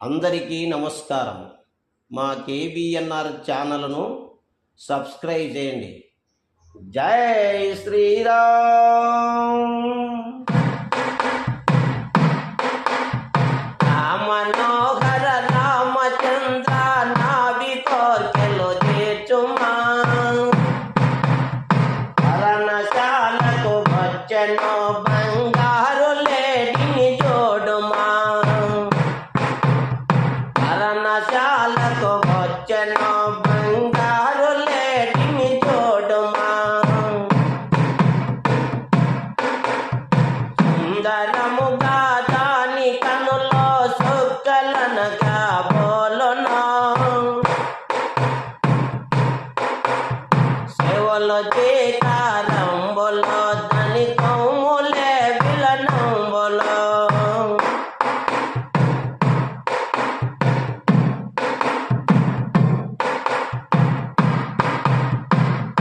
అందరికీ నమస్కారం మా కేబిఎన్ఆర్ ఛానల్ను సబ్స్క్రైబ్ చేయండి. జై శ్రీరామ్! మనోహర రామచంద్ర నాభి కెలో తీర్చుమా పరణశాలకు వచ్చెను బంగ సుందరముగా దాని కనులో సుక్కలనగా బోలునా సేవలో చేకారంబులో దాని కొమ్ములే విలనంబులో.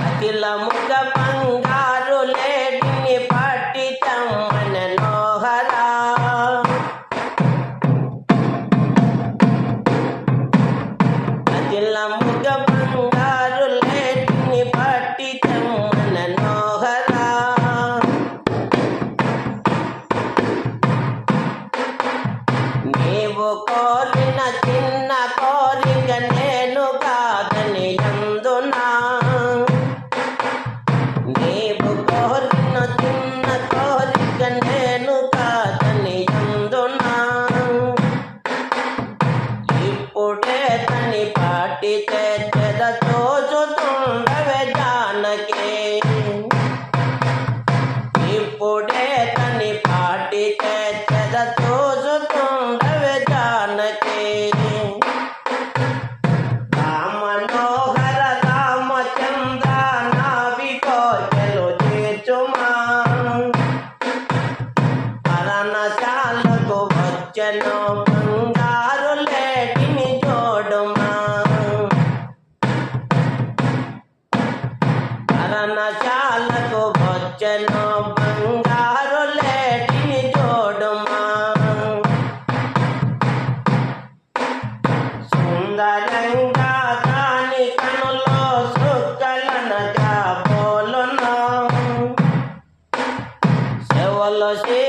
అఖిల ముగ బంగారు లేడిని పాటి తెచ్చద తోచుతుండవే జానకి. ఇప్పుడే తని పాటి తెచ్చద తోచుతుండవే జానకి. రామనోహర రామచంద్ర నాభి కోచెలు చేర్చుమా. పరణశాలకు వచ్చెను. పరణశాలకు వచ్చెను బంగారు లేటిని జోడుమా. సుందరంగా దాని కనులో సుక్కలనగా బోలునా శవలో సీతారంబులో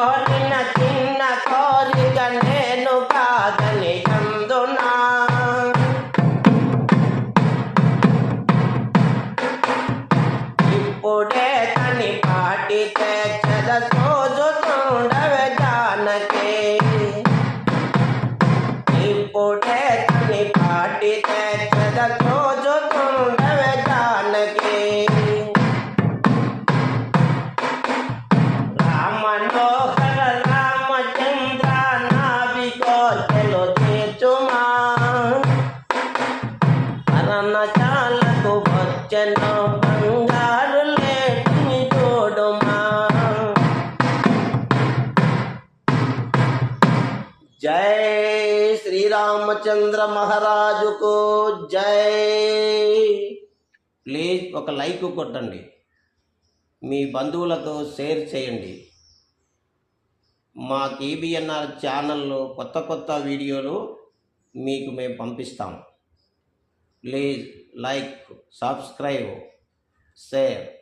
తెచ్చద సోజుతుండవే జానకి రామనోహర రామచంద్ర నాభి కోచెలు తీర్చుమా అరణశాలకు వచ్చెను బంగారు జై శ్రీరామచంద్ర మహారాజుకు జై. ప్లీజ్ ఒక లైక్ కొట్టండి. మీ బంధువులతో షేర్ చేయండి. మా కేబిఎన్ఆర్ ఛానల్లో కొత్త కొత్త వీడియోలు మీకు మేము పంపిస్తాం. Please like subscribe share.